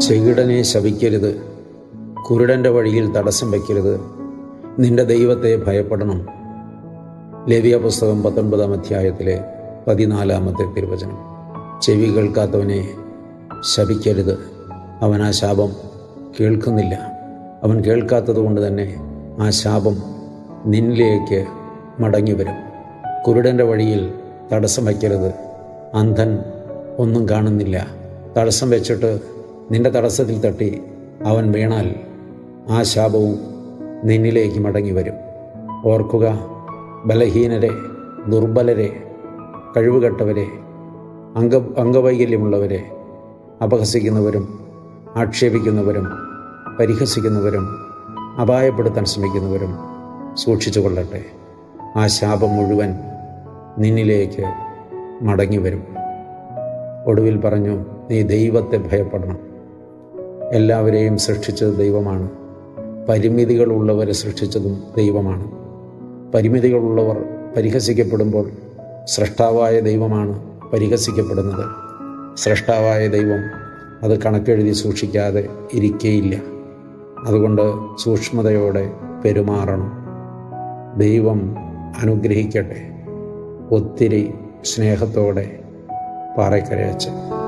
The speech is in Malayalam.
ചെകിടനെ ശവിക്കരുത് കുരുടന്റെ വഴിയിൽ തടസ്സം വയ്ക്കരുത്. നിന്റെ ദൈവത്തെ ഭയപ്പെടണം. ലവ്യ പുസ്തകം പത്തൊൻപതാം അധ്യായത്തിലെ പതിനാലാമത്തെ തിരുവചനം. ചെവി കേൾക്കാത്തവനെ ശപിക്കരുത്. അവൻ ആ ശാപം കേൾക്കുന്നില്ല. അവൻ കേൾക്കാത്തത് കൊണ്ട് തന്നെ ആ ശാപം നിന്നിലേക്ക് മടങ്ങി വരും. കുരുടന്റെ വഴിയിൽ തടസ്സം വയ്ക്കരുത്. അന്ധൻ ഒന്നും കാണുന്നില്ല. തടസ്സം വെച്ചിട്ട് നിന്റെ തടസ്സത്തിൽ തട്ടി അവൻ വീണാൽ ആ ശാപവും നിന്നിലേക്ക് മടങ്ങി വരും. ഓർക്കുക ബലഹീനരെ ദുർബലരെ കഴിവുകെട്ടവരെ അംഗ അംഗവൈകല്യമുള്ളവരെ അപഹസിക്കുന്നവരും ആക്ഷേപിക്കുന്നവരും പരിഹസിക്കുന്നവരും അപായപ്പെടുത്താൻ ശ്രമിക്കുന്നവരും സൂക്ഷിച്ചു കൊള്ളട്ടെ. ആ ശാപം മുഴുവൻ നിന്നിലേക്ക് മടങ്ങി വരും. ഒടുവിൽ പറഞ്ഞു നീ ദൈവത്തെ ഭയപ്പെടണം. എല്ലാവരെയും സൃഷ്ടിച്ചത് ദൈവമാണ്. പരിമിതികളുള്ളവരെ സൃഷ്ടിച്ചതും ദൈവമാണ്. പരിമിതികളുള്ളവർ പരിഹസിക്കപ്പെടുമ്പോൾ സൃഷ്ടാവായ ദൈവമാണ് പരിഹസിക്കപ്പെടുന്നത്. സൃഷ്ടാവായ ദൈവം അത് കണക്കെഴുതി സൂക്ഷിക്കാതെ ഇരിക്കേയില്ല. അതുകൊണ്ട് സൂക്ഷ്മതയോടെ പെരുമാറണം. ദൈവം അനുഗ്രഹിക്കട്ടെ. ഒത്തിരി സ്നേഹത്തോടെ പാറയ്ക്കരയച്ചൻ